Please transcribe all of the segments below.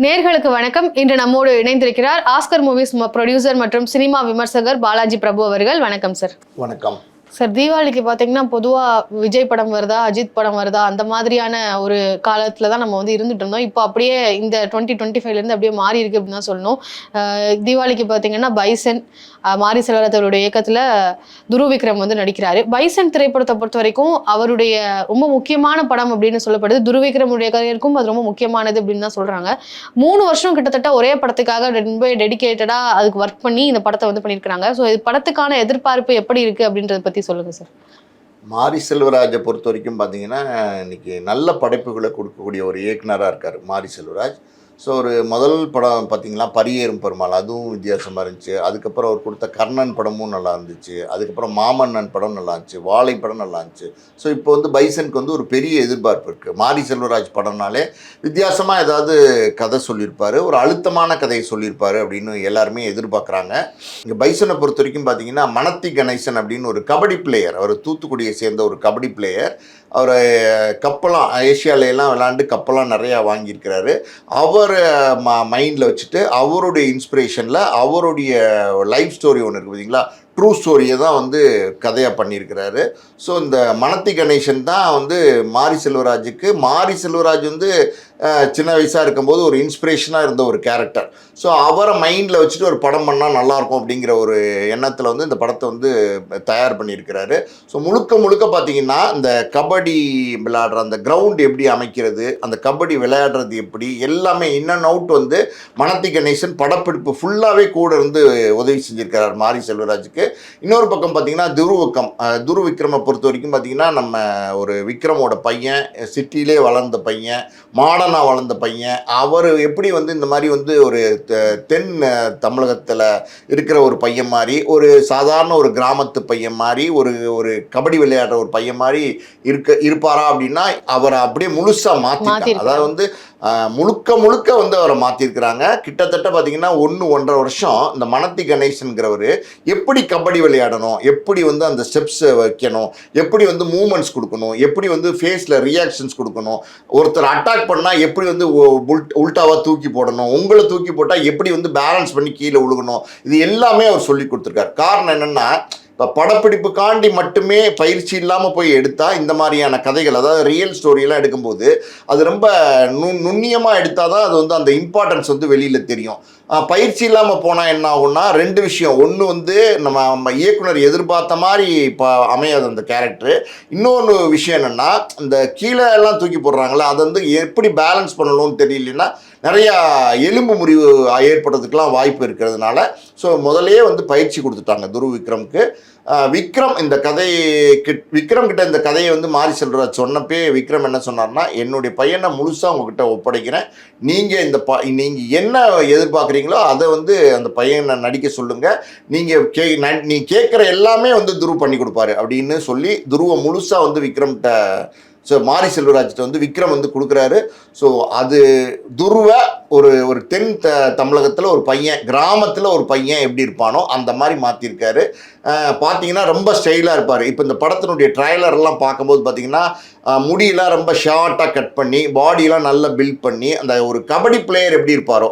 நேர்களுக்கு வணக்கம். இன்று நம்மோடு இணைந்திருக்கிறார் ஆஸ்கர் மூவிஸ் ப்ரொடியூசர் மற்றும் சினிமா விமர்சகர் பாலாஜி பிரபு அவர்கள். வணக்கம் சார் வணக்கம். சார் தீபாவளிக்கு பார்த்தீங்கன்னா பொதுவாக விஜய் படம் வருதா அஜித் படம் வருதா அந்த மாதிரியான ஒரு காலத்தில் தான் நம்ம வந்து இருந்துட்டு இருந்தோம். இப்போ அப்படியே இந்த டுவெண்ட்டி டுவெண்ட்டி ஃபைவ்லேருந்து அப்படியே மாறி இருக்கு அப்படின்னு தான் சொல்லணும். தீபாவளிக்கு பார்த்தீங்கன்னா பைசன் மாரி செல்வராஜ் இயக்கத்தில் துருவ விக்ரம் வந்து நடிக்கிறாரு. பைசன் திரைப்படத்தை பொறுத்த வரைக்கும் அவருடைய ரொம்ப முக்கியமான படம் அப்படின்னு சொல்லப்படுது. துருவ விக்ரமுடைய கரியருக்கும் அது ரொம்ப முக்கியமானது அப்படின்னு தான் சொல்கிறாங்க மூணு வருஷம் கிட்டத்தட்ட ஒரே படத்துக்காக ரொம்ப டெடிகேட்டடாக அதுக்கு ஒர்க் பண்ணி இந்த படத்தை வந்து பண்ணியிருக்காங்க ஸோ இது படத்துக்கான எதிர்பார்ப்பு எப்படி இருக்குது அப்படின்றத பற்றி சொல்லுங்கள் சார். மாரி செல்வராஜை பொறுத்த வரைக்கும் பார்த்தீங்கன்னா இன்னைக்கு நல்ல படைப்புகளை கொடுக்கக்கூடிய ஒரு இயக்குனராக இருக்கார் மாரி செல்வராஜ். ஸோ ஒரு முதல் படம் பார்த்தீங்கன்னா பரியேறும் பெருமாள். அதுவும் வித்தியாசமாக இருந்துச்சு. அதுக்கப்புறம் அவர் கொடுத்த கர்ணன் படமும் நல்லா இருந்துச்சு. அதுக்கப்புறம் மாமன்னன் படம் நல்லா இருந்துச்சு. வாழை படம் நல்லா இருந்துச்சு. ஸோ இப்போ வந்து பைசனுக்கு வந்து ஒரு பெரிய எதிர்பார்ப்பு இருக்குது மாரி செல்வராஜ் படம்னாலே வித்தியாசமாக ஏதாவது கதை சொல்லியிருப்பார். ஒரு அழுத்தமான கதையை சொல்லியிருப்பார் அப்படின்னு எல்லாருமே எதிர்பார்க்குறாங்க. இங்கே பைசனை பொறுத்த வரைக்கும் பார்த்தீங்கன்னா மனத்தி கணேசன் அப்படின்னு ஒரு கபடி பிளேயர் அவர் தூத்துக்குடியை சேர்ந்த ஒரு கபடி பிளேயர் அவர் கப்பெல்லாம் ஏஷியால விளாண்டு கப்பெல்லாம் நிறையா வாங்கியிருக்கிறாரு. அவர் ம மைண்டில் வச்சுட்டு அவருடைய இன்ஸ்பிரேஷனில் அவருடைய லைஃப் ஸ்டோரி ஒன்று இருக்குது பார்த்தீங்களா ட்ரூ ஸ்டோரியை தான் வந்து கதையாக பண்ணியிருக்கிறாரு. ஸோ இந்த மணத்தி கணேசன் தான் வந்து மாரி செல்வராஜுக்கு மாரி செல்வராஜ் வந்து சின்ன வயசாக இருக்கும்போது ஒரு இன்ஸ்பிரேஷனாக இருந்த ஒரு கேரக்டர் ஸோ அவரை மைண்டில் வச்சுட்டு ஒரு படம் பண்ணால் நல்லாயிருக்கும் அப்படிங்கிற ஒரு எண்ணத்தில் வந்து இந்த படத்தை வந்து தயார் பண்ணியிருக்கிறாரு. ஸோ முழுக்க முழுக்க பார்த்தீங்கன்னா இந்த கபடி விளையாடுற அந்த கிரவுண்ட் எப்படி அமைக்கிறது அந்த கபடி விளையாடுறது எப்படி எல்லாமே இன் அண்ட் அவுட் வந்து மனத்தி கணேசன் படப்பிடிப்பு ஃபுல்லாகவே கூட இருந்து உதவி செஞ்சுருக்கிறார் மாரி செல்வராஜுக்கு. இன்னொரு பக்கம் பார்த்தீங்கன்னா துருவக்கம் துரு விக்ரமை பொறுத்த வரைக்கும் பார்த்தீங்கன்னா நம்ம ஒரு விக்ரமோட பையன் சிட்டிலே வளர்ந்த பையன் மாடனாக வளர்ந்த பையன் அவர் எப்படி வந்து இந்த மாதிரி வந்து ஒரு தென் தமிழகத்தில் இருக்கிற ஒரு பையன் மாதிரி ஒரு சாதாரண ஒரு கிராமத்து பையன் மாதிரி ஒரு ஒரு கபடி விளையாடுற ஒரு பையன் மாதிரி இருக்க இருப்பாரா அப்படின்னா அவரை அப்படியே முழுசாக மாத்திருக்காங்க. அதாவது வந்து முழுக்க முழுக்க வந்து அவரை மாற்றிருக்கிறாங்க கிட்டத்தட்ட பார்த்தீங்கன்னா ஒன்று ஒன்றரை வருஷம் இந்த மனத்தி கணேசன்கிறவர் எப்படி கபடி விளையாடணும் எப்படி வந்து அந்த ஸ்டெப்ஸ் வைக்கணும் எப்படி வந்து மூமெண்ட்ஸ் கொடுக்கணும் எப்படி வந்து ஃபேஸில் ரியாக்ஷன்ஸ் கொடுக்கணும் ஒருத்தர் அட்டாக் பண்ணால் எப்படி வந்து உல்ட்டாவாக தூக்கி போடணும் உங்களை தூக்கி போட்டால் எப்படி வந்து பேலன்ஸ் பண்ணி கீழே விழுகணும் இது எல்லாமே அவர் சொல்லி கொடுத்துருக்காரு. காரணம் என்னென்னா படப்பிடிப்புக்காண்டி மட்டுமே பயிற்சி இல்லாமல் போய் எடுத்தால் இந்த மாதிரியான கதைகள் அதாவது ரியல் ஸ்டோரியெல்லாம் எடுக்கும்போது அது ரொம்ப நு நுண்ணியமாக எடுத்தால் தான் அது வந்து அந்த இம்பார்ட்டன்ஸ் வந்து வெளியில் தெரியும். பயிற்சி இல்லாமல் போனால் என்ன ஆகும்னா ரெண்டு விஷயம். ஒன்று வந்து நம்ம நம்ம இயக்குனர் எதிர்பார்த்த மாதிரி இப்போ அமையாது அந்த கேரக்டர் இன்னொன்று விஷயம் என்னென்னா இந்த கீழே எல்லாம் தூக்கி போடுறாங்களே அதை வந்து எப்படி பேலன்ஸ் பண்ணணும்னு தெரியலன்னா நிறையா எலும்பு முறிவு ஏற்படுறதுக்கெலாம் வாய்ப்பு இருக்கிறதுனால ஸோ முதலே வந்து பயிற்சி கொடுத்துட்டாங்க துருவிக்ரம்க்கு விக்ரம் இந்த கதை கிட் விக்ரம் கிட்ட இந்த கதையை வந்து மாறி செல்ற சொன்னப்பே விக்ரம் என்ன சொன்னார்னா என்னுடைய பையனை முழுசாக உங்ககிட்ட ஒப்படைக்கிறேன். நீங்கள் இந்த ப நீங்கள் என்ன எதிர்பார்க்குறீங்களோ அதை வந்து அந்த பையனை நடிக்க சொல்லுங்கள் நீங்கள் கே நீ கேட்குற எல்லாமே வந்து துருவ பண்ணி கொடுப்பாரு. அப்படின்னு சொல்லி துருவ முழுசாக வந்து விக்ரம்கிட்ட ஸோ மாரி செல்வராஜ்கிட்ட வந்து விக்ரம் வந்து கொடுக்குறாரு. ஸோ அது துருவ ஒரு ஒரு தென் த தமிழகத்தில் ஒரு பையன் கிராமத்தில் ஒரு பையன் எப்படி இருப்பானோ அந்த மாதிரி மாற்றிருக்காரு பார்த்தீங்கன்னா ரொம்ப ஸ்டைலாக இருப்பார். இப்போ இந்த படத்தினுடைய ட்ரைலர் எல்லாம் பார்க்கும்போது பார்த்தீங்கன்னா முடியெலாம் முடியெல்லாம் ரொம்ப ஷார்ட்டாக கட் பண்ணி பாடியெலாம் நல்லா பில்ட் பண்ணி அந்த ஒரு கபடி பிளேயர் எப்படி இருப்பாரோ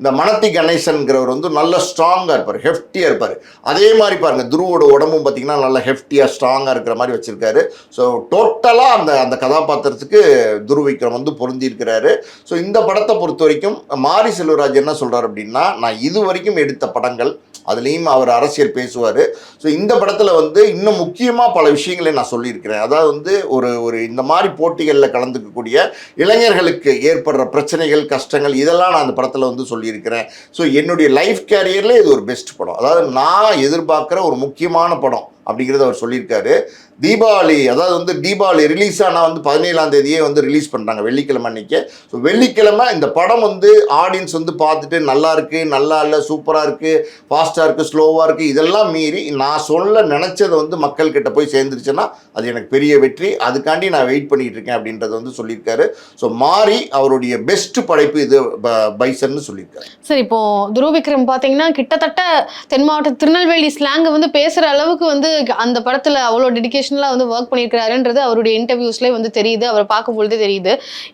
இந்த மணத்தி கணேசன்கிறவர் வந்து நல்ல ஸ்ட்ராங்காக இருப்பார் ஹெஃப்டியாக இருப்பார். அதே மாதிரி பாருங்கள் துருவோட உடம்பும் பார்த்தீங்கன்னா நல்ல ஹெஃப்டியாக ஸ்ட்ராங்காக இருக்கிற மாதிரி வச்சுருக்காரு. ஸோ டோட்டலாக அந்த அந்த கதாபாத்திரத்துக்கு துருவிக்ரம் வந்து பொருந்தியிருக்கிறாரு. ஸோ இந்த படத்தை பொறுத்த வரைக்கும் மாரி செல்வராஜ் என்ன சொல்கிறார் அப்படின்னா நான் இது வரைக்கும் எடுத்த படங்கள் அதுலேயும் அவர் அரசியல் பேசுவார். ஸோ இந்த படத்தில் வந்து இன்னும் முக்கியமாக பல விஷயங்களை நான் சொல்லியிருக்கிறேன். அதாவது வந்து ஒரு ஒரு இந்த மாதிரி போட்டிகளில் கலந்துக்கக்கூடிய இளைஞர்களுக்கு ஏற்படுற பிரச்சனைகள் கஷ்டங்கள் இதெல்லாம் நான் அந்த படத்தில் வந்து சொல்லியிருக்கிறேன் ஸோ என்னுடைய லைஃப் கேரியரில் இது ஒரு பெஸ்ட் படம். அதாவது நான் எதிர்பார்க்குற ஒரு முக்கியமான படம் அப்படிங்கிறத அவர் சொல்லியிருக்காரு. தீபாவளி அதாவது வந்து தீபாவளி ரிலீஸ் ஆனால் வந்து பதினேழாம் தேதியே வந்து ரிலீஸ் பண்ணுறாங்க வெள்ளிக்கிழமை அன்னைக்கு. ஸோ வெள்ளிக்கிழமை இந்த படம் வந்து ஆடியன்ஸ் வந்து பார்த்துட்டு நல்லா இருக்குது நல்லா இல்லை சூப்பராக இருக்குது ஃபாஸ்ட்டாக இருக்குது ஸ்லோவாக இருக்குது இதெல்லாம் மீறி நான் சொல்ல நினச்சதை வந்து மக்கள்கிட்ட போய் சேர்ந்துருச்சுன்னா அது எனக்கு பெரிய வெற்றி. அதுக்காண்டி நான் வெயிட் பண்ணிட்டு இருக்கேன் அப்படின்றத வந்து சொல்லியிருக்காரு. ஸோ மாறி அவருடைய பெஸ்ட் படைப்பு இது ப- பைசன்னு சொல்லியிருக்காரு. சார் இப்போ துருவிக்ரம் பார்த்தீங்கன்னா கிட்டத்தட்ட தென் மாவட்ட திருநெல்வேலி ஸ்லாங்கை வந்து பேசுகிற அளவுக்கு வந்து அந்த படத்தில் அவ்வளோ டெடிகேஷன் ப்ரொஃபஷனலாக வந்து ஒர்க் பண்ணியிருக்கிறாருன்றது அவருடைய இன்டர்வியூஸ்லேயே வந்து தெரியுது அவரை பார்க்கும்பொழுது தெரியுது.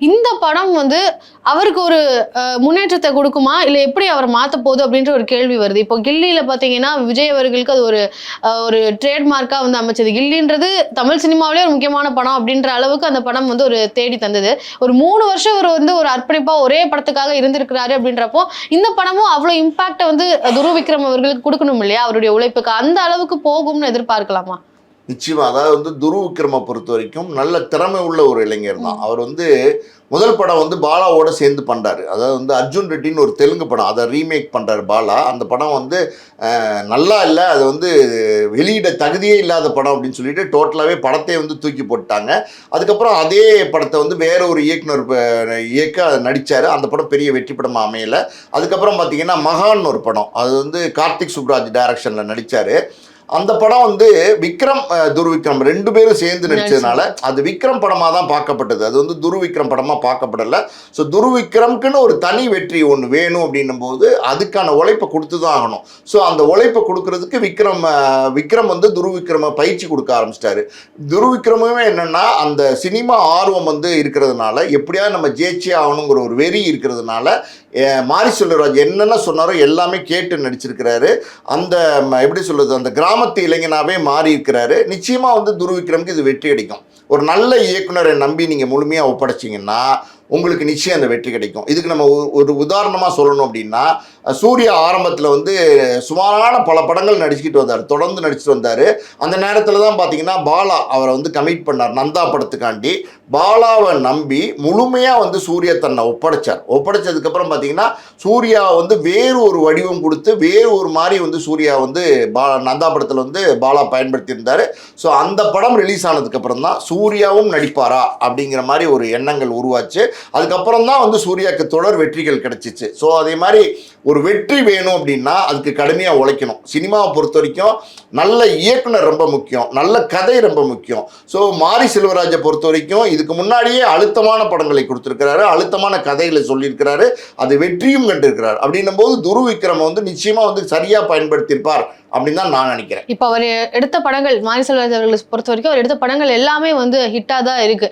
இந்த படம் வந்து அவருக்கு ஒரு முன்னேற்றத்தை கொடுக்குமா? இல்லை எப்படி அவரை மாற்ற போகுது அப்படின்ற ஒரு கேள்வி வருது. இப்போ கில்லியில் பார்த்தீங்கன்னா விஜய் அவர்களுக்கு அது ஒரு ஒரு ட்ரேட்மார்க்காக வந்து அமைச்சது. கில்லின்றது தமிழ் சினிமாவிலே ஒரு முக்கியமான படம் அப்படின்ற அளவுக்கு அந்த படம் வந்து ஒரு தேடி தந்தது. ஒரு மூணு வருஷம் அவர் வந்து ஒரு அர்ப்பணிப்பாக ஒரே படத்துக்காக இருந்திருக்கிறாரு அப்படின்றப்போ இந்த படமும் அவ்வளோ இம்பாக்டை வந்து துருவிக்ரம் அவர்களுக்கு கொடுக்கணும் இல்லையா? அவருடைய உழைப்புக்கு அந்த அளவுக்கு போகும்னு எதிர்பார்க்கலாமா? நிச்சயமா அதாவது வந்து துரு விக்ரமை பொறுத்த வரைக்கும் நல்ல திறமை உள்ள ஒரு இளைஞர் தான். அவர் வந்து முதல் படம் வந்து பாலாவோட சேர்ந்து பண்றாரு. அதாவது வந்து அர்ஜுன் ரெட்டின்னு ஒரு தெலுங்கு படம். அதை ரீமேக் பண்றாரு பாலா. அந்த படம் வந்து நல்லா இல்லை. அது வந்து வெளியிட தகுதியே இல்லாத படம் அப்படின்னு சொல்லிட்டு டோட்டலாகவே படத்தை வந்து தூக்கி போட்டாங்க அதுக்கப்புறம் அதே படத்தை வந்து வேற ஒரு இயக்குனர் இயக்க அதை நடிச்சாரு. அந்த படம் பெரிய வெற்றி படமா அமையல. அதுக்கப்புறம் பார்த்தீங்கன்னா மகான் ஒரு படம். அது வந்து கார்த்திக் சுப்ராஜ் டைரக்ஷன்ல நடிச்சாரு. அந்த படம் வந்து விக்ரம் அஹ், துர்விக்ரம் ரெண்டு பேரும் சேர்ந்து நடிச்சதுனால அது விக்ரம் படமாக தான் பார்க்கப்பட்டது. அது வந்து துருவிக்ரம் படமாக பார்க்கப்படலை. ஸோ துருவிக்ரம்க்குன்னு ஒரு தனி வெற்றி ஒன்று வேணும் அப்படின்னும் போது அதுக்கான உழைப்பை கொடுத்து தான் ஆகணும். ஸோ அந்த உழைப்பை கொடுக்கறதுக்கு விக்ரம் விக்ரம் வந்து துருவிக்ரம பயிற்சி கொடுக்க ஆரம்பிச்சிட்டாரு. துருவிக்ரமுமே என்னென்னா அந்த சினிமா ஆர்வம் வந்து இருக்கிறதுனால எப்படியாவது நம்ம ஜெயிச்சே ஆகணுங்கிற ஒரு வெறி இருக்கிறதுனால மாரி செல்வராஜ் என்னென்ன சொன்னாரோ எல்லாமே கேட்டு நடிச்சிருக்கிறாரு. அந்த எப்படி சொல்கிறது அந்த கிராமத்து இளைஞனாகவே மாறி இருக்கிறாரு நிச்சயமாக வந்து துருவிக்ரமுக்கு இது வெற்றி அடிக்கும். ஒரு நல்ல இயக்குனரை நம்பி நீங்கள் முழுமையாக ஒப்படைச்சீங்கன்னா உங்களுக்கு நிச்சயம் அந்த வெற்றி கிடைக்கும். இதுக்கு நம்ம ஒரு- உதாரணமாக சொல்லணும் அப்படின்னா சூர்யா ஆரம்பத்தில் வந்து சுமாரான பல படங்கள் நடிச்சுக்கிட்டு வந்தார். தொடர்ந்து நடிச்சுட்டு வந்தார். அந்த நேரத்தில் தான் பார்த்தீங்கன்னா பாலா அவரை வந்து கமிட் பண்ணார். நந்தா படத்துக்காண்டி. பாலாவை நம்பி முழுமையாக வந்து சூர்யா தன்னை ஒப்படைச்சார். ஒப்படைச்சதுக்கப்புறம் பார்த்தீங்கன்னா சூர்யா வந்து வேறு ஒரு வடிவம் கொடுத்து வேறு ஒரு மாதிரி வந்து சூர்யா வந்து பா நந்தா படத்தில் வந்து பாலா பயன்படுத்தியிருந்தார். ஸோ அந்த படம் ரிலீஸ் ஆனதுக்கப்புறம் தான் சூர்யாவும் நடிப்பாரா அப்படிங்கிற மாதிரி ஒரு எண்ணங்கள் உருவாச்சு. அதுக்கப்புறம் தான் வந்து சூர்யாவுக்கு தொடர் வெற்றிகள் கிடைச்சிச்சு. ஸோ அதே மாதிரி ஒரு வெற்றி வேணும் அப்படின்னா அதுக்கு கடுமையாக உழைக்கணும். சினிமாவை பொறுத்த வரைக்கும் நல்ல இயக்குனர் ரொம்ப முக்கியம். நல்ல கதை ரொம்ப முக்கியம். ஸோ மாரி செல்வராஜை பொறுத்த வரைக்கும் இதுக்கு முன்னாடியே அழுத்தமான படங்களை கொடுத்துருக்கிறாரு அழுத்தமான கதைகளை சொல்லியிருக்கிறாரு அது வெற்றியும் கண்டிருக்கிறார். அப்படின்னும் போது துரு விக்ரம் வந்து நிச்சயமாக வந்து சரியாக பயன்படுத்தியிருப்பார். அப்படின்னு தான் நான் நினைக்கிறேன். இப்போ அவர் எடுத்த படங்கள் மாரி செல்வராஜ் அவர்களை பொறுத்த வரைக்கும் அவர் எடுத்த படங்கள் எல்லாமே வந்து ஹிட்டாக தான் இருக்கு.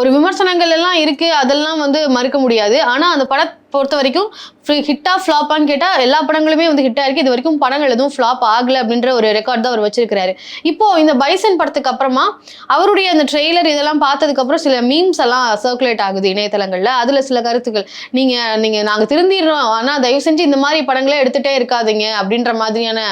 ஒரு விமர்சனங்கள் எல்லாம் இருக்கு அதெல்லாம் வந்து மறுக்க முடியாது. ஆனால் அந்த படத்தை பொறுத்த வரைக்கும் ஹிட்டா ஃப்ளாப்பான்னு கேட்டால் எல்லா படங்களுமே வந்து ஹிட்டாக இருக்கு இது வரைக்கும் படங்கள் எதுவும் ஃப்ளாப் ஆகல அப்படின்ற ஒரு ரெக்கார்ட் தான் அவர் வச்சிருக்கிறாரு. இப்போ இந்த பைசன் படத்துக்கு அப்புறமா அவருடைய அந்த ட்ரெய்லர் இதெல்லாம் பார்த்ததுக்கப்புறம் சில மீம்ஸ் எல்லாம் சர்க்குலேட் ஆகுது இணையதளங்களில். அதில் சில கருத்துக்கள். நீங்கள் நீங்கள் நாங்கள் திருந்திடுறோம். ஆனால் தயவு செஞ்சு இந்த மாதிரி படங்களே எடுத்துட்டே இருக்காதீங்க அப்படின்ற மாதிரியான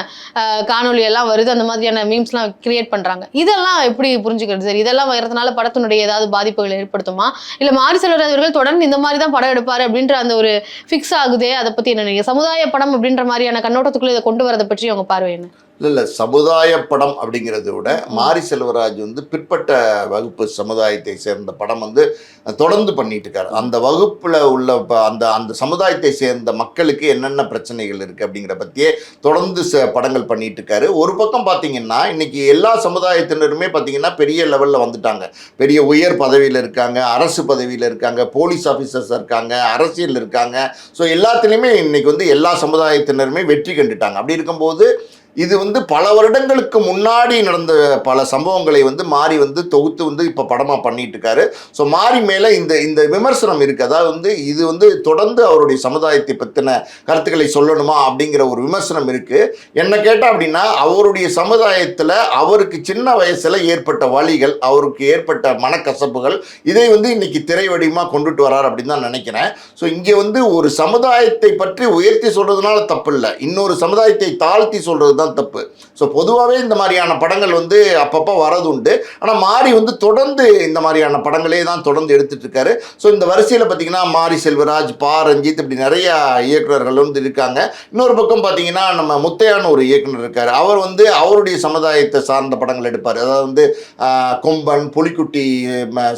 காணொலி காணொளி எல்லாம் வருது. அந்த மாதிரியான மீம்ஸ்லாம் கிரியேட் பண்றாங்க. இதெல்லாம் எப்படி புரிஞ்சுக்கிறது? சார் இதெல்லாம் வரதுனால படத்தினுடைய ஏதாவது பாதிப்புகள் ஏற்படுத்துமா? இல்ல மாரி செல்வராஜ் அவர்கள் தொடர்ந்து இந்த மாதிரி தான் படம் எடுப்பாரு அப்படின்ற அந்த ஒரு ஃபிக்ஸ் ஆகுதே? அதை பத்தி என்ன நீங்க சமுதாய படம் அப்படின்ற மாதிரியான கண்ணோட்டத்துக்குள்ள இதை கொண்டு வரதை பற்றி அவங்க பார்வை என்ன? இல்லை இல்லை சமுதாய படம் அப்படிங்கிறத விட மாரி செல்வராஜ் வந்து பிற்பட்ட வகுப்பு சமுதாயத்தை சேர்ந்த படம் வந்து தொடர்ந்து பண்ணிட்டு இருக்காரு அந்த வகுப்பில் உள்ள அந்த அந்த சமுதாயத்தை சேர்ந்த மக்களுக்கு என்னென்ன பிரச்சனைகள் இருக்குது அப்படிங்கிற பற்றியே தொடர்ந்து ச படங்கள் பண்ணிட்டு இருக்காரு ஒரு பக்கம் பார்த்தீங்கன்னா இன்னைக்கு எல்லா சமுதாயத்தினருமே பார்த்தீங்கன்னா பெரிய லெவலில் வந்துட்டாங்க. பெரிய உயர் பதவியில் இருக்காங்க அரசு பதவியில் இருக்காங்க போலீஸ் ஆஃபீஸர்ஸ் இருக்காங்க அரசியல் இருக்காங்க. ஸோ எல்லாத்துலேயுமே இன்னைக்கு வந்து எல்லா சமுதாயத்தினருமே வெற்றி கண்டுட்டாங்க. அப்படி இருக்கும்போது இது வந்து பல வருடங்களுக்கு முன்னாடி நடந்த பல சம்பவங்களை வந்து மாறி வந்து தொகுத்து வந்து இப்போ படமாக பண்ணிட்டு இருக்காரு ஸோ மாறி மேலே இந்த இந்த விமர்சனம் இருக்கு. அதாவது வந்து இது வந்து தொடர்ந்து அவருடைய சமுதாயத்தை பற்றின கருத்துக்களை சொல்லணுமா அப்படிங்கிற ஒரு விமர்சனம் இருக்கு. என்ன கேட்டால் அப்படின்னா அவருடைய சமுதாயத்தில் அவருக்கு சின்ன வயசில் ஏற்பட்ட வழிகள் அவருக்கு ஏற்பட்ட மனக்கசப்புகள் இதை வந்து இன்னைக்கு திரை வடிவமாக கொண்டுட்டு வரார் அப்படின்னு தான் நினைக்கிறேன். ஸோ இங்கே வந்து ஒரு சமுதாயத்தை பற்றி உயர்த்தி சொல்றதுனால தப்பு இல்லை இன்னொரு சமுதாயத்தை தாழ்த்தி சொல்றது தான் தப்பு. ஸோ பொதுவாகவே இந்த மாதிரியான படங்கள் வந்து அப்பப்போ வரது உண்டு. ஆனால் மாரி வந்து தொடர்ந்து இந்த மாதிரியான படங்களே தான் தொடர்ந்து எடுத்துகிட்டு இருக்காரு. ஸோ இந்த வரிசையில் பார்த்தீங்கன்னா மாரி செல்வராஜ் பா ரஞ்சித் இப்படி நிறைய இயக்குனர்கள் வந்து இருக்காங்க. இன்னொரு பக்கம் பார்த்தீங்கன்னா நம்ம முத்தையான ஒரு இயக்குனர் இருக்கார். அவர் வந்து அவருடைய சமுதாயத்தை சார்ந்த படங்கள் எடுப்பார். அதாவது வந்து கொம்பன் புலிக்குட்டி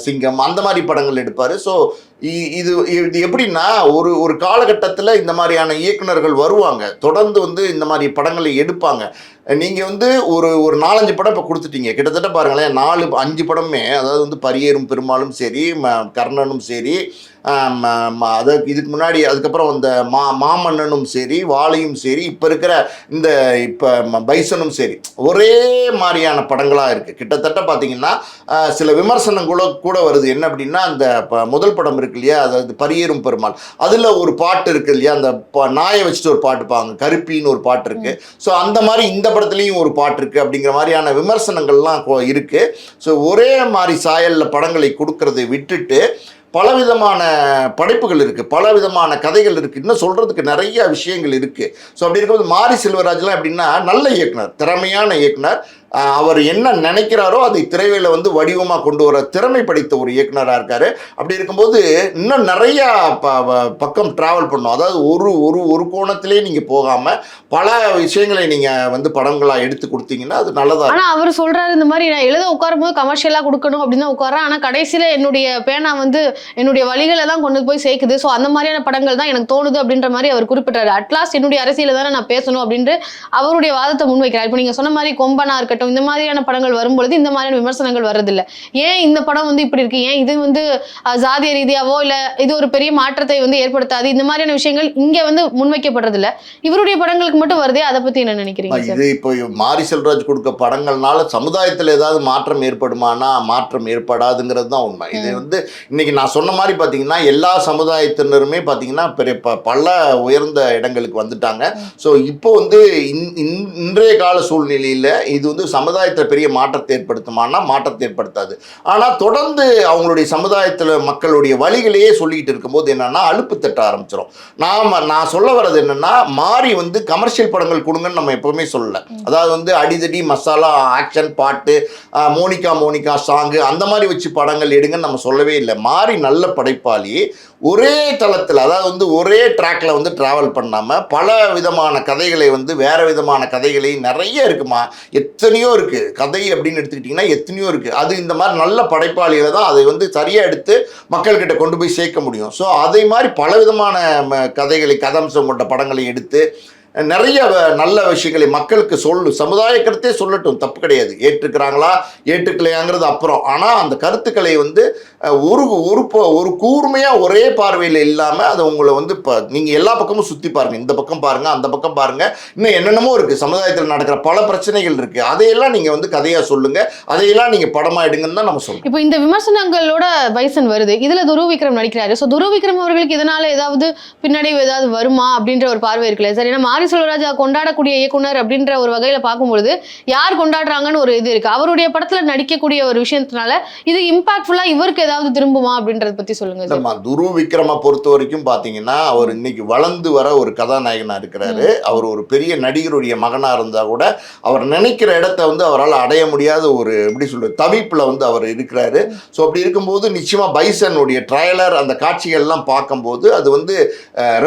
சிங்கம் அந்த மாதிரி படங்கள் எடுப்பார். ஸோ இது இது எப்படின்னா ஒரு ஒரு காலகட்டத்தில் இந்த மாதிரியான இயக்குனர்கள் வருவாங்க. தொடர்ந்து வந்து இந்த மாதிரி படங்களை எடுப்பாங்க. நீங்க வந்து ஒரு ஒரு நாலஞ்சு படம் இப்போ கொடுத்துட்டீங்க. கிட்டத்தட்ட பாருங்களேன் நாலு அஞ்சு படமே அதாவது வந்து பரியேறும் பெருமாளும் சரி ம- கர்ணனும் சரி அது இதுக்கு முன்னாடி அதுக்கப்புறம் அந்த மா மாமன்னனும் சரி வாலியும் சரி இப்போ இருக்கிற இந்த இப்போ பைசனும் சரி ஒரே மாதிரியான படங்களாக இருக்குது கிட்டத்தட்ட பார்த்தீங்கன்னா சில விமர்சனம் கூட கூட வருது. என்ன அப்படின்னா அந்த ப- முதல் படம் இருக்கு இல்லையா அதாவது பரியேறும் பெருமாள். அதில் ஒரு பாட்டு இருக்கு இல்லையா அந்த நாயை வச்சுட்டு ஒரு பாட்டு பாங்க கருப்பின்னு ஒரு பாட்டு இருக்கு. ஸோ அந்த மாதிரி இந்த படத்துலையும் ஒரு பாட்டு இருக்குது அப்படிங்கிற மாதிரியான விமர்சனங்கள்லாம் இருக்குது ஸோ ஒரே மாதிரி சாயல்ல படங்களை கொடுக்கறதை விட்டுட்டு பலவிதமான படைப்புகள் இருக்குது பலவிதமான கதைகள் இருக்குது இன்னும் சொல்கிறதுக்கு நிறைய விஷயங்கள் இருக்குது ஸோ அப்படி இருக்கும்போது மாரி செல்வராஜ்லாம் எப்படின்னா நல்ல இயக்குனர் திறமையான இயக்குனர் அவர் என்ன நினைக்கிறாரோ அதை திரையில வந்து வடிவமாக கொண்டு வர திறமை படைத்த ஒரு இயக்குனராக இருக்காரு. அப்படி இருக்கும்போது இன்னும் நிறைய ப பக்கம் டிராவல் பண்ணும் அதாவது ஒரு ஒரு ஒரு கோணத்திலே நீங்க போகாம பல விஷயங்களை நீங்க வந்து படங்களா எடுத்து கொடுத்தீங்கன்னா அது நல்லதா இருக்கும். ஆனா அவர் சொல்றாரு இந்த மாதிரி நான் எழுத உட்காரும் போது கமர்ஷியலா கொடுக்கணும் அப்படின்னு தான் உட்காரேன் ஆனா கடைசியில என்னுடைய பேனா வந்து என்னுடைய வழிகளை தான் கொண்டு போய் சேர்க்குது. ஸோ அந்த மாதிரியான படங்கள் தான் எனக்கு தோணுது அப்படின்ற மாதிரி அவர் குறிப்பிட்டாரு. அட்லாஸ்ட் என்னுடைய அரசியல தானே நான் பேசணும் அப்படின்ட்டு அவருடைய வாதத்தை முன்வைக்கிறார். இப்போ நீங்க சொன்ன மாதிரி கொம்பனா இருக்கட்டும் இந்த மாதிரியான படங்கள் வரும்பொழுது இந்த மாதிரியான விமர்சனங்கள் வர்றதில்ல. ஏன் இந்த படம் வந்து இப்படி இருக்கு? ஏன் இது வந்து ஜாதிய ரீதியாவோ இல்ல இது ஒரு பெரிய மாற்றத்தை வந்து ஏற்படுத்தாது? இந்த மாதிரியான விஷயங்கள் இங்க வந்து முன்வைக்கப்படுறதில்ல. இவருடைய படங்களுக்கு மட்டும் வருதே? அதை பத்தி என்ன நினைக்கிறீங்க இது இப்போ மாரி செல்வராஜ் கொடுக்க படங்கள்னால சமுதாயத்தில் ஏதாவது மாற்றம் ஏற்படுமானா மாற்றம் ஏற்படாதுங்கிறது தான் உண்மை. இது வந்து இன்னைக்கு நான் சொன்ன மாதிரி பார்த்தீங்கன்னா எல்லா சமுதாயத்தினருமே பார்த்தீங்கன்னா பெரிய பல உயர்ந்த இடங்களுக்கு வந்துட்டாங்க. ஸோ இப்போ வந்து இன்- இன்- இன்றைய கால சூழ்நிலையில் இது வந்து சமுதாயத்தில் பெரிய மாற்றத்தை ஏற்படுத்துமானா மாற்றத்தை ஏற்படுத்தாது. ஆனால் தொடர்ந்து அவங்களுடைய சமுதாயத்தில் மக்களுடைய வழிகளையே சொல்லிக்கிட்டு இருக்கும்போது என்னன்னா அலுப்பு தட்ட ஆரம்பிச்சிடும் நாம நான் சொல்ல வர்றது என்னன்னா மாறி வந்து கமர்ஷியல் படங்கள் கொடுங்கன்னு நம்ம எப்பவுமே சொல்லல. அதாவது வந்து அடிதடி மசாலா ஆக்ஷன் பாட்டு மோனிகா மோனிகா சாங்கு அந்த மாதிரி வச்சு படங்கள் எடுங்கன்னு நம்ம சொல்லவே இல்லை. மாறி நல்ல படைப்பாளி ஒரே தளத்தில் அதாவது வந்து ஒரே ட்ராக்ல வந்து டிராவல் பண்ணாமல் பல விதமான கதைகளை வந்து வேற விதமான கதைகளை நிறைய இருக்குமா? எத்தனையோ இருக்கு. கதை அப்படின்னு எடுத்துக்கிட்டிங்கன்னா எத்தனையோ இருக்கு. அது இந்த மாதிரி நல்ல படைப்பாளிகளை தான் அதை வந்து சரியாக எடுத்து மக்கள்கிட்ட கொண்டு போய் சேர்க்க முடியும். ஸோ அதை மாதிரி பல விதமான கதைகளை கதம்சம் கொண்ட படங்களை எடுத்து நிறைய வ- நல்ல விஷயங்களை மக்களுக்கு சொல்லு. சமுதாய கருத்தே சொல்லட்டும். தப்பு கிடையாது. ஏற்றுக்கிறாங்களா? ஏற்றுக்கலையாங்கிறது அப்புறம். ஆனால் அந்த கருத்துக்களை வந்து ஒரு ஒரு ப- ஒரு கூர்மையாக ஒரே பார்வையில் இல்லாமல் அதை உங்களை வந்து இப்போ நீங்கள் எல்லா பக்கமும் சுற்றி பாருங்கள் இந்த பக்கம் பாருங்கள் அந்த பக்கம் பாருங்க. இன்னும் என்னென்னமோ இருக்குது சமுதாயத்தில் நடக்கிற பல பிரச்சனைகள் இருக்குது அதையெல்லாம் நீங்கள் வந்து கதையாக சொல்லுங்கள் அதையெல்லாம் நீங்கள் படமாக எடுங்கன்னு தான் நம்ம சொல்லணும் இப்போ இந்த விமர்சனங்களோட வயசன் வருது. இதில் துருவ விக்ரம் நடிக்கிறாரு. ஸோ துருவ விக்ரம் அவர்களுக்கு இதனால் ஏதாவது பின்னடைவு ஏதாவது வருமா அப்படின்ற ஒரு பார்வை இருக்குல்ல. சார் ஏன்னா மாரி செல்வராஜா கொண்டாடக்கூடிய இயக்குனர் அப்படின்ற ஒரு வகையில பார்க்கும்பொழுது யார் கொண்டாடுறாங்கன்னு ஒரு இது இருக்கு. அவருடைய படத்துல நடிக்கக்கூடிய ஒரு விஷயத்தினால இது இம்பாக்ட்ஃபுல்லா இவருக்கு ஏதாவது திரும்புமா அப்படின்றத பத்தி சொல்லுங்க சார். நம்ம துரு விக்ரம பொறுத்த வரைக்கும் பார்த்தீங்கன்னா அவர் இன்னைக்கு வளர்ந்து வர ஒரு கதாநாயகனா இருக்கிறாரு. அவர் ஒரு பெரிய நடிகருடைய மகனா இருந்தா கூட அவர் நினைக்கிற இடத்த வந்து அவரால் அடைய முடியாத ஒரு எப்படி சொல்றது தவிப்புல வந்து அவர் இருக்கிறாரு. ஸோ அப்படி இருக்கும்போது நிச்சயமா பைசனுடைய ட்ரைலர் அந்த காட்சிகள்லாம் பார்க்கும்போது அது வந்து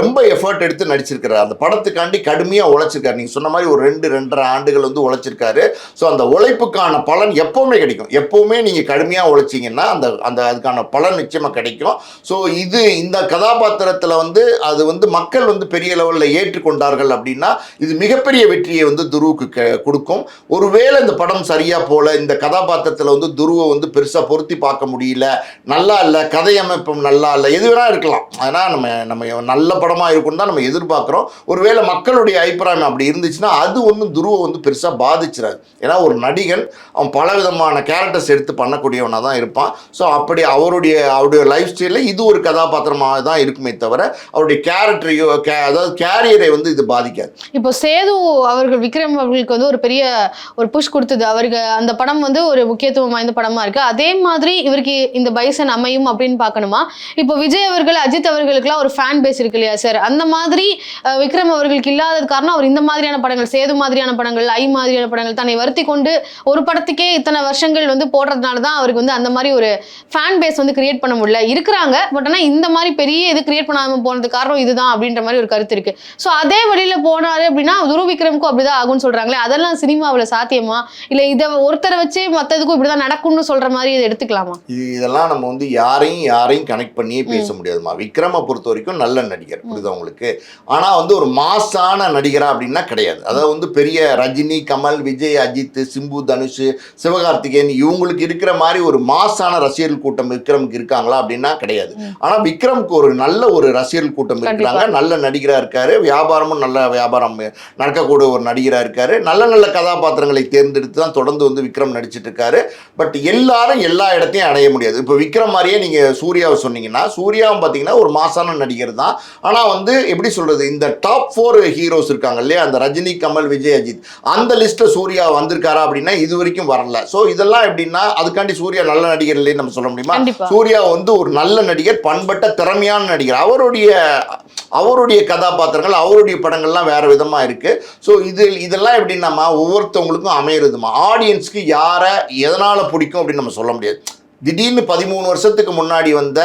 ரொம்ப எஃபர்ட் எடுத்து நடிச்சிருக்கிறார். அந்த படத்துக்காண்டி கடுமையாக உழைச்சிருக்காரு. நீங்கள் சொன்ன மாதிரி ஒரு ரெண்டு ரெண்டரை ஆண்டுகள் வந்து உழைச்சிருக்காரு. ஸோ அந்த உழைப்புக்கான பலன் எப்போவுமே கிடைக்கும். எப்போவுமே நீங்கள் கடுமையாக உழைச்சிங்கன்னா அந்த அந்த அதுக்கான பலன் நிச்சயமாக கிடைக்கும். ஸோ இது இந்த கதாபாத்திரத்தில் வந்து அது வந்து மக்கள் வந்து பெரிய லெவலில் ஏற்றுக்கொண்டார்கள் அப்படின்னா இது மிகப்பெரிய வெற்றியை வந்து துருவுக்கு க- கொடுக்கும். ஒருவேளை இந்த படம் சரியாக போல இந்த கதாபாத்திரத்தில் வந்து துருவை வந்து பெருசாக பொருத்தி பார்க்க முடியல நல்லா இல்லை கதையமைப்பும் நல்லா இல்லை எது வேணா இருக்கலாம். ஆனால் நம்ம நம்ம நல்ல படமாக இருக்கும் தான் நம்ம எதிர்பார்க்குறோம். ஒருவேளை மக்களுடைய அபிப்பிராயம் அப்படி இருந்துச்சுன்னா அது ஒன்றும் துருவை வந்து பெருசாக பாதிச்சிடாது ஏன்னா ஒரு நடிகன் அவன் பல விதமான கேரக்டர்ஸ் எடுத்து பண்ணக்கூடியவனாக தான் இருப்பான். ஸோ அப்படி அவருடைய அவருடைய லைஃப் ஸ்டைலில் இது ஒரு கதாபாத்திரமாக தான் இருக்குமே தவிர அவருடைய கேரக்டரையோ கே அதாவது கேரியரை வந்து இது பாதிக்காது. இப்போ சேது அவர்கள் விக்ரம் அவர்களுக்கு வந்து ஒரு பெரிய ஒரு புஷ் கொடுத்தது. அவருக்கு அந்த படம் வந்து ஒரு முக்கியத்துவம் வாய்ந்த படமா இருக்கு. அதே மாதிரி இவருக்கு இந்த பைசன் அமையும் அப்படின்னு பார்க்கணுமா? இப்போ விஜய் அவர்கள் அஜித் அவர்களுக்குலாம் ஒரு ஃபேன் பேஸ் இருக்கு இல்லையா சார் அந்த மாதிரி விக்ரம் அவர்களுக்கு இல்லாதது காரணம் அவர் இந்த மாதிரியான படங்கள் சேது மாதிரியான படங்கள் ஐ மாதிரியான படங்கள் தன்னை வருத்தி கொண்டு ஒரு படத்துக்கே இத்தனை வருஷங்கள் வந்து போடுறதுனால தான் அவருக்கு வந்து அந்த மாதிரி ஒரு ஃபேன் பேஸ் வந்து கிரியேட் பண்ண முடியல. இருக்கிறாங்க பட் ஆனால் இந்த மாதிரி பெரிய இது கிரியேட் பண்ணாம போனது காரணம் இதுதான் அப்படின்ற மாதிரி ஒரு கருத்து இருக்கு. ஸோ அதே வழியில போனாரு அப்படின்னா துருவ விக்ரமுக்கும் அப்படிதான் ஆகும்னு சொல்றாங்களே அதெல்லாம் சினிமாவில் சாத்தியமா? இல்லை இதை ஒருத்தரை வச்சே மற்றதுக்கும் இப்படிதான் நடக்கும்னு சொல்ற மாதிரி இதை எடுத்துக்கலாமா? இது இதெல்லாம் நம்ம வந்து யாரையும் யாரையும் கனெக்ட் பண்ணியே பேச முடியாதுமா. விக்ரமை பொறுத்த வரைக்கும் நல்ல நடிகர் புரியுதா உங்களுக்கு? ஆனால் வந்து ஒரு மாசான திறமையான நடிகரா அப்படின்னா கிடையாது. அதாவது வந்து பெரிய ரஜினி கமல் விஜய் அஜித் சிம்பு தனுஷ் சிவகார்த்திகேயன் இவங்களுக்கு இருக்கிற மாதிரி ஒரு மாசான ரசிகர்கள் கூட்டம் விக்ரமுக்கு இருக்காங்களா அப்படின்னா கிடையாது. ஆனா விக்ரமுக்கு ஒரு நல்ல ஒரு ரசிகர்கள் கூட்டம் இருக்கிறாங்க. நல்ல நடிகரா இருக்காரு. வியாபாரமும் நல்ல வியாபாரம் நடக்கக்கூடிய ஒரு நடிகரா இருக்காரு. நல்ல நல்ல கதாபாத்திரங்களை தேர்ந்தெடுத்து தான் தொடர்ந்து வந்து விக்ரம் நடிச்சிட்டு இருக்காரு. பட் எல்லாரும் எல்லா இடத்தையும் அடைய முடியாது. இப்போ விக்ரம் மாதிரியே நீங்க சூர்யாவை சொன்னீங்கன்னா சூர்யாவும் பார்த்தீங்கன்னா ஒரு மாசான நடிகர் தான். ஆனா வந்து எப்படி சொல்றது? இந்த டாப் ஃபோர் ஹீரோஸ் இருக்காங்க இல்லையா? அந்த ரஜினி கமல் விஜய் அஜித். அந்த லிஸ்ட்ல சூர்யா வந்திருக்காரா அப்படின்னா இது வரைக்கும் வரல. ஸோ இதெல்லாம் எப்படின்னா அதுக்காண்டி சூர்யா நல்ல நடிகர் இல்லைன்னு நம்ம சொல்ல முடியுமா? சூர்யா வந்து ஒரு நல்ல நடிகர் பண்பட்ட திறமையான நடிகர். அவருடைய அவருடைய கதாபாத்திரங்கள் அவருடைய படங்கள்லாம் வேற விதமா இருக்கு. ஸோ இது இதெல்லாம் எப்படின்னா ஒவ்வொருத்தவங்களுக்கும் அமையிறதுமா ஆடியன்ஸ்க்கு யாரை எதனால பிடிக்கும் அப்படின்னு நம்ம சொல்ல முடியாது. திடீர்னு பதிமூணு வருஷத்துக்கு முன்னாடி வந்த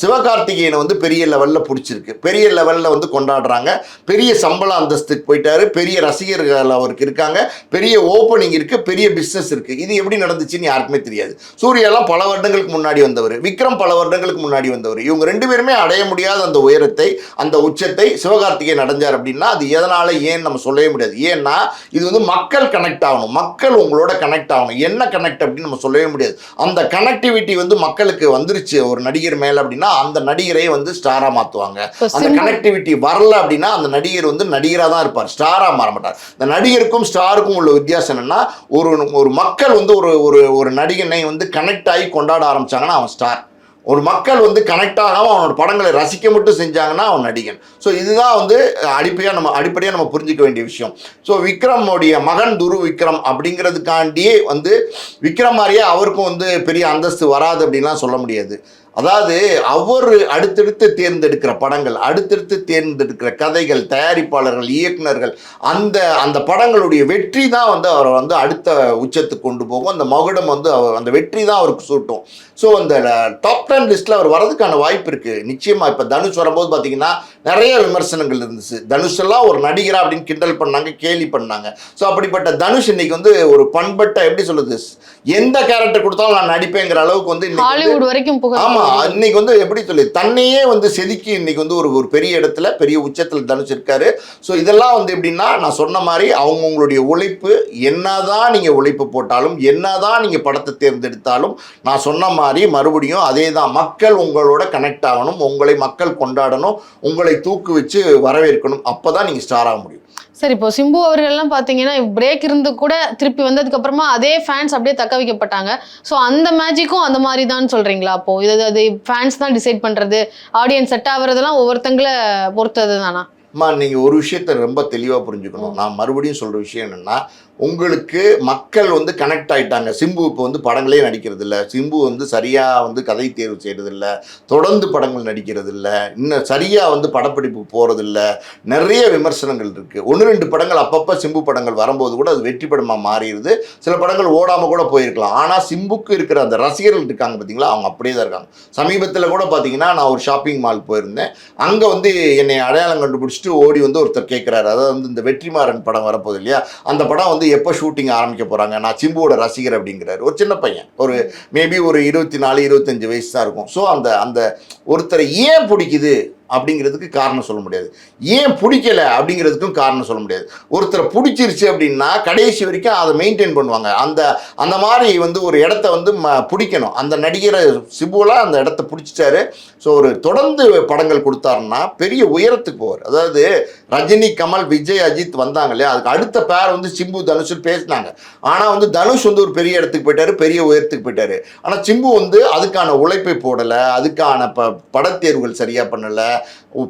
சிவகார்த்திகேயனை வந்து பெரிய லெவலில் பிடிச்சிருக்கு. பெரிய லெவலில் வந்து கொண்டாடுறாங்க. பெரிய சம்பள அந்தஸ்துக்கு போயிட்டாரு. பெரிய ரசிகர்கள் அவருக்கு இருக்காங்க. பெரிய ஓப்பனிங் இருக்குது பெரிய பிஸ்னஸ் இருக்குது இது எப்படி நடந்துச்சுன்னு யாருக்குமே தெரியாது. சூர்யாலாம் பல வருடங்களுக்கு முன்னாடி வந்தவர். விக்ரம் பல வருடங்களுக்கு முன்னாடி வந்தவர். இவங்க ரெண்டு பேருமே அடைய முடியாத அந்த உயரத்தை அந்த உச்சத்தை சிவகார்த்திகேயன் அடைஞ்சார் அப்படின்னா அது எதனால் ஏன்னு நம்ம சொல்லவே முடியாது. ஏன்னா இது வந்து மக்கள் கனெக்ட் ஆகணும். மக்கள் உங்களோட கனெக்ட் ஆகணும். என்ன கனெக்ட் அப்படின்னு நம்ம சொல்லவே முடியாது. அந்த கனெக்டிவிட்டி வந்து மக்களுக்கு வந்துருச்சு. ஒரு நடிகர் மேல அப்படின்னா அந்த நடிகரை வந்து ஸ்டாரா மாத்துவாங்க. அந்த கனெக்டிவிட்டி வரல அப்படின்னா அந்த நடிகர் வந்து நடிகராக தான் இருப்பார். ஸ்டாராக மாற மாட்டார். இந்த நடிகருக்கும் ஸ்டாருக்கும் உள்ள வித்தியாசம் என்னன்னா ஒரு ஒரு மக்கள் வந்து ஒரு ஒரு ஒரு நடிகனை வந்து கனெக்ட் ஆகி கொண்டாட ஆரம்பிச்சாங்கன்னா அவன் ஸ்டார் ஒரு மக்கள் வந்து கனெக்ட் ஆகாமல் அவனோட படங்களை ரசிக்க மட்டும் செஞ்சாங்கன்னா அவன் நடிகன். ஸோ இதுதான் வந்து அடிப்படையாக நம்ம அடிப்படையாக நம்ம புரிஞ்சிக்க வேண்டிய விஷயம். ஸோ விக்ரமுடைய மகன் துரு விக்ரம் அப்படிங்கிறதுக்காண்டியே வந்து விக்ரம் மாதிரியே அவருக்கும் வந்து பெரிய அந்தஸ்து வராது அப்படின்லாம் சொல்ல முடியாது. அதாவது அவர் அடுத்தடுத்து தேர்ந்தெடுக்கிற படங்கள் அடுத்தடுத்து தேர்ந்தெடுக்கிற கதைகள் தயாரிப்பாளர்கள் இயக்குனர்கள் அந்த அந்த படங்களுடைய வெற்றி தான் வந்து அவரை வந்து அடுத்த உச்சத்துக்கு கொண்டு போகும். அந்த மகுடம் வந்து அவர் அந்த வெற்றி தான் அவருக்கு சூட்டும். ஸோ அந்த டாப் டென் லிஸ்ட்டில் அவர் வரதுக்கான வாய்ப்பு இருக்குது நிச்சயமாக இப்போ தனுஷ் வரும்போது பார்த்தீங்கன்னா நிறைய விமர்சனங்கள் இருந்துச்சு. தனுஷ் எல்லாம் ஒரு நடிகரா அப்படின்னு கிண்டல் பண்ணாங்க கேலி பண்ணாங்க. ஸோ அப்படிப்பட்ட தனுஷ் இன்னைக்கு வந்து ஒரு பண்பட்ட எப்படி சொல்லுது எந்த கேரக்டர் கொடுத்தாலும் நான் நடிப்பேங்கிற அளவுக்கு வந்து ஹாலிவுட் வரைக்கும் ஆமா இன்னைக்கு வந்து எப்படி சொல்லி தன்னையே வந்து செதுக்கி இன்னைக்கு வந்து ஒரு ஒரு பெரிய இடத்துல பெரிய உச்சத்துல தனுஷ் இருக்காரு. ஸோ இதெல்லாம் வந்து எப்படின்னா நான் சொன்ன மாதிரி அவங்கவுங்களுடைய உழைப்பு என்னதான் நீங்க உழைப்பு போட்டாலும் என்னதான் நீங்க படத்தை தேர்ந்தெடுத்தாலும் நான் சொன்ன மாதிரி மறுபடியும் அதே தான் மக்கள் உங்களோட கனெக்ட் ஆகணும் உங்களை மக்கள் கொண்டாடணும் உங்களை தூக்கு வச்சு வரவேற்கணும். அப்பதான் நீங்க ஸ்டார் ஆக முடியும். சரி இப்போ சிம்பு அவர்கள்லாம் பார்த்தீங்கன்னா பிரேக் இருந்து கூட திருப்பி வந்ததுக்கு அப்புறமா அதே ஃபேன்ஸ் அப்படியே தக்க வைக்கப்பட்டாங்க. ஸோ அந்த மேஜிக்கும் அந்த மாதிரி தான் சொல்றீங்களா அப்போ? இது அது ஃபேன்ஸ் தான் டிசைட் பண்றது ஆடியன்ஸ் செட் ஆகுறதெல்லாம் ஒவ்வொருத்தங்களை பொறுத்தது தானா அம்மா நீங்க ஒரு விஷயத்த ரொம்ப தெளிவா புரிஞ்சுக்கணும். நான் மறுபடியும் சொல்ற விஷயம் என்னன்னா உங்களுக்கு மக்கள் வந்து கனெக்ட் ஆகிட்டாங்க சிம்பு இப்போ வந்து படங்களே நடிக்கிறது இல்லை சிம்பு வந்து சரியாக வந்து கதை தேர்வு செய்கிறதில்ல தொடர்ந்து படங்கள் நடிக்கிறது இல்லை இன்னும் சரியாக வந்து படப்பிடிப்பு போகிறதில்ல நிறைய விமர்சனங்கள் இருக்குது ஒன்று ரெண்டு படங்கள் அப்பப்போ சிம்பு படங்கள் வரும்போது கூட அது வெற்றி படமாக மாறிடுது. சில படங்கள் ஓடாமல் கூட போயிருக்கலாம். ஆனால் சிம்புக்கு இருக்கிற அந்த ரசிகர்கள் இருக்காங்க பார்த்தீங்களா அவங்க அப்படியே தான் இருக்காங்க. சமீபத்தில் கூட பார்த்தீங்கன்னா நான் ஒரு ஷாப்பிங் மால் போயிருந்தேன். அங்கே வந்து என்னை அடையாளம் கண்டுபிடிச்சிட்டு ஓடி வந்து ஒருத்தர் கேட்குறாரு அதாவது வந்து இந்த வெற்றிமாறன் படம் வரப்போகுது இல்லையா? அந்த படம் வந்து எப்போ ஷூட்டிங் ஆரம்பிக்க போகிறாங்க நான் சிம்புவோட ரசிகர் அப்படிங்கிறாரு. ஒரு சின்ன பையன். ஒரு மேபி ஒரு இருபத்தி நாலு இருபத்தஞ்சு வயசு தான் இருக்கும். ஸோ அந்த அந்த ஒருத்தரை ஏன் பிடிக்குது? அப்படிங்கிறதுக்கு காரணம் சொல்ல முடியாது. ஏன் பிடிக்கல அப்படிங்கிறதுக்கும் காரணம் சொல்ல முடியாது. ஒருத்தரை பிடிச்சிருச்சு அப்படின்னா கடைசி வரைக்கும் அதை மெயின்டைன் பண்ணுவாங்க. அந்த அந்த மாதிரி வந்து ஒரு இடத்த வந்து ம பிடிக்கணும். அந்த நடிகரை சிபுலாம் அந்த இடத்த பிடிச்சிட்டாரு. ஸோ ஒரு தொடர்ந்து படங்கள் கொடுத்தாருன்னா பெரிய உயரத்துக்கு போவார். அதாவது ரஜினி கமல் விஜய் அஜித் வந்தாங்க இல்லையா? அதுக்கு அடுத்த பேர் வந்து சிம்பு தனுஷ் பேசினாங்க. ஆனால் வந்து தனுஷ் வந்து ஒரு பெரிய இடத்துக்கு போயிட்டாரு பெரிய உயரத்துக்கு போயிட்டாரு. ஆனால் சிம்பு வந்து அதுக்கான உழைப்பை போடலை அதுக்கான ப படத்தேர்வுகள் சரியாக பண்ணலை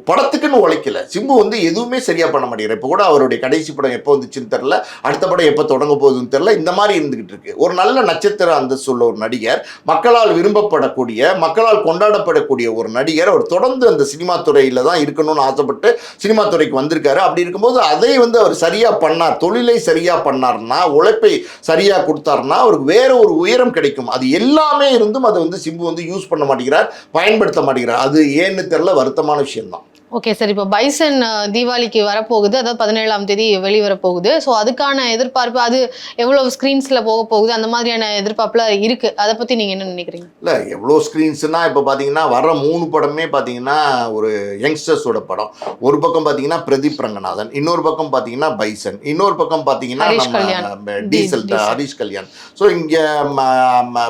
படத்துக்குன்னு உழைக்கல. சிம்பு வந்து எதுவுமே சரியா பண்ண மாட்டேங்கிறார். இப்போ கூட அவருடைய கடைசி படம் எப்போ வந்துச்சுன்னு தெரில அடுத்த படம் எப்போ தொடங்க போகுதுன்னு தெரில இந்த மாதிரி இருந்துகிட்டு இருக்கு. ஒரு நல்ல நட்சத்திர அந்தஸ்து உள்ள ஒரு நடிகர் மக்களால் விரும்பப்படக்கூடிய மக்களால் கொண்டாடப்படக்கூடிய ஒரு நடிகர். அவர் தொடர்ந்து அந்த சினிமா துறையில் தான் இருக்கணும்னு ஆசைப்பட்டு சினிமா துறைக்கு வந்திருக்காரு. அப்படி இருக்கும்போது அதை வந்து அவர் சரியா பண்ணார். தொழிலை சரியாக பண்ணார்னா உழைப்பை சரியாக கொடுத்தாருன்னா அவருக்கு வேற ஒரு உயரம் கிடைக்கும். அது எல்லாமே இருந்தும் அதை வந்து சிம்பு வந்து யூஸ் பண்ண மாட்டேங்கிறார் பயன்படுத்த மாட்டேங்கிறார். அது ஏன்னு தெரில வருத்தமான விஷயம்தான் ஓகே சார் இப்போ பைசன் அஹ், தீபாவளிக்கு வரப்போகுது. அதாவது பதினேழாம் தேதி வெளிவர போகுது ஸோ அதுக்கான எதிர்பார்ப்பு அது எவ்வளவு ஸ்க்ரீன்ஸ்ல போக போகுது? அந்த மாதிரியான எதிர்பார்ப்புல இருக்கு. அதை பத்தி நீங்க என்ன நினைக்கிறீங்க? இல்லை எவ்வளோ ஸ்க்ரீன்ஸ்னால் இப்போ பார்த்தீங்கன்னா வர மூணு படமே பார்த்தீங்கன்னா ஒரு யங்ஸ்டர்ஸோட படம். ஒரு பக்கம் பார்த்தீங்கன்னா பிரதீப் ரங்கநாதன். இன்னொரு பக்கம் பார்த்தீங்கன்னா பைசன் இன்னொரு பக்கம் பார்த்தீங்கன்னா ஹரிஷ் நம்ம டீசல். ஹரிஷ் கல்யாண். ஸோ இங்கே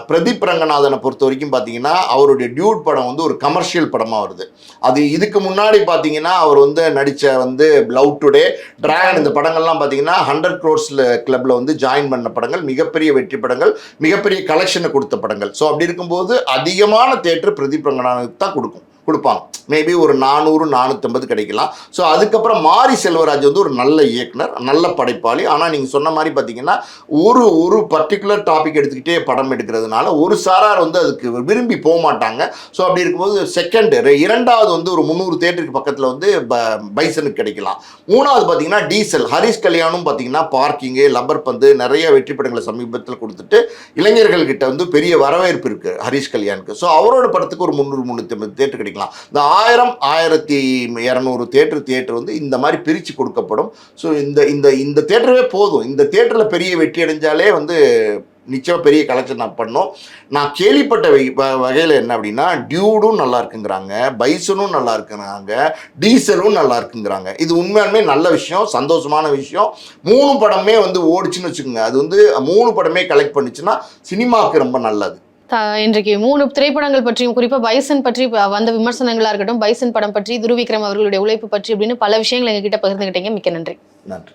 பிரதீப் ரங்கநாதனை பொறுத்த வரைக்கும் பார்த்தீங்கன்னா அவருடைய டியூட் படம் வந்து ஒரு கமர்ஷியல் படமாக வருது. அது இதுக்கு முன்னாடி பார்த்தீங்கன்னா அவர் வந்து நடித்த வந்து லவ் டுடே டிராகன் இந்த படங்கள்லாம் பார்த்தீங்கன்னா ஹண்ட்ரட் க்ரோர்ஸில் கிளப்பில் வந்து ஜாயின் பண்ண படங்கள் மிகப்பெரிய வெற்றி படங்கள் மிகப்பெரிய கலெக்ஷனை கொடுத்த படங்கள். ஸோ அப்படி இருக்கும்போது அதிகமான தேட்டர் பிரதீப் ரங்கநாதனுக்கு தான் கொடுக்கும். கொடுப்பாங்க மேபி ஒரு நானூறு நானூற்றம்பது கிடைக்கலாம். ஸோ அதுக்கப்புறம் மாரி செல்வராஜ் வந்து ஒரு நல்ல இயக்குனர் நல்ல படைப்பாளி. ஆனால் நீங்கள் சொன்ன மாதிரி பார்த்தீங்கன்னா ஒரு ஒரு பர்டிகுலர் டாபிக் எடுத்துக்கிட்டே படம் எடுக்கிறதுனால ஒரு சாரார் வந்து அதுக்கு விரும்பி போக மாட்டாங்க. ஸோ அப்படி இருக்கும்போது செகண்ட் இரண்டாவது வந்து ஒரு முந்நூறு தேட்டருக்கு பக்கத்தில் வந்து ப- பைசனுக்கு கிடைக்கலாம். மூணாவது பார்த்தீங்கன்னா டீசல் ஹரிஷ் கல்யாணும் பார்த்தீங்கன்னா பார்க்கிங்கு லப்பர் பந்து நிறைய வெற்றி படங்களை சமீபத்தில் கொடுத்துட்டு இளைஞர்கள்கிட்ட வந்து பெரிய வரவேற்பு இருக்கு ஹரிஷ் கல்யாணுக்கு. ஸோ அவரோட படத்துக்கு ஒரு முந்நூறு முந்நூற்றி ஐம்பது தேட்டர் கிடைக்கலாம். இந்த ஆயிரம் ஆயிரத்தி இரநூறு தேட்டர் தேட்டர் வந்து இந்த மாதிரி பிரித்து கொடுக்கப்படும். ஸோ இந்த இந்த இந்த தேட்டரே போதும். இந்த தேட்டரில் பெரிய வெற்றி அடைஞ்சாலே வந்து நிச்சயம் பெரிய கலெக்ஷன் நான் பண்ணோம். நான் கேள்விப்பட்ட வகையில் என்ன அப்படின்னா டியூடும் நல்லா இருக்குங்கிறாங்க பைசனும் நல்லா இருக்குங்கிறாங்க டீசலும் நல்லா இருக்குங்கிறாங்க. இது உண்மையாலுமே நல்ல விஷயம் சந்தோஷமான விஷயம். மூணு படமே வந்து ஓடிச்சுன்னு வச்சுக்கோங்க. அது வந்து மூணு படமே கலெக்ட் பண்ணுச்சுன்னா சினிமாவுக்கு ரொம்ப நல்லது. இன்றைக்கு மூணு திரைப்படங்கள் பற்றியும் குறிப்பா பைசன் பற்றி வந்த விமர்சனங்களா இருக்கட்டும் பைசன் படம் பற்றி துருவிக்ரம் அவர்களுடைய உழைப்பு பற்றி அப்படின்னு பல விஷயங்கள் எங்ககிட்ட பகிர்ந்துகிட்டீங்க. மிக்க நன்றி. நன்றி.